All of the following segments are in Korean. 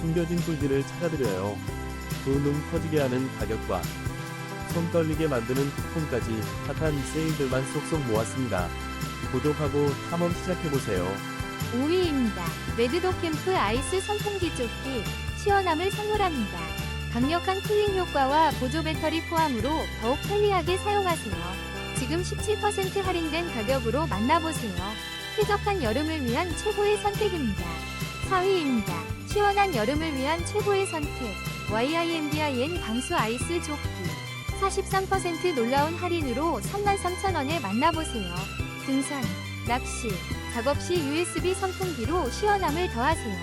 숨겨진 꿀들을 찾아드려요. 두눈 커지게 하는 가격과 손 떨리게 만드는 쿠폰까지 핫한 세일들만 쏙쏙 모았습니다. 구독하고 탐험 시작해보세요. 5위입니다. 레드독 캠프 아이스 선풍기 조끼 시원함을 선물합니다. 강력한 쿨링 효과와 보조 배터리 포함으로 더욱 편리하게 사용하세요. 지금 17% 할인된 가격으로 만나보세요. 쾌적한 여름을 위한 최고의 선택입니다. 4위입니다. 시원한 여름을 위한 최고의 선택 YIMDIN 방수 아이스 조끼 43% 놀라운 할인으로 33,000원에 만나보세요. 등산, 낚시, 작업 시 USB 선풍기로 시원함을 더하세요.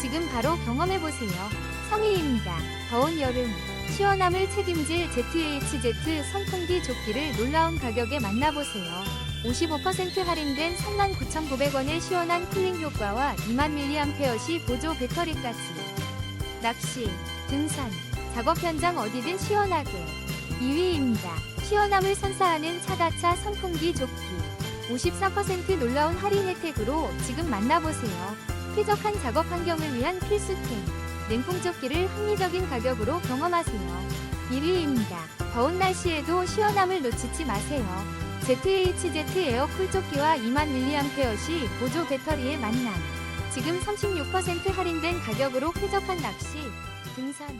지금 바로 경험해보세요. 3위입니다. 더운 여름, 시원함을 책임질 ZHZ 선풍기 조끼를 놀라운 가격에 만나보세요. 55% 할인된 39,900원의 시원한 쿨링 효과와 2만 mAh 보조 배터리까지. 낚시, 등산, 작업 현장 어디든 시원하게. 2위입니다. 시원함을 선사하는 차가차 선풍기 조끼. 54% 놀라운 할인 혜택으로 지금 만나보세요. 쾌적한 작업 환경을 위한 필수템. 냉풍조끼를 합리적인 가격으로 경험하세요. 1위입니다. 더운 날씨에도 시원함을 놓치지 마세요. ZHZ 에어 쿨조끼와 2만 mAh 보조 배터리의 만남. 지금 36% 할인된 가격으로 쾌적한 낚시, 등산,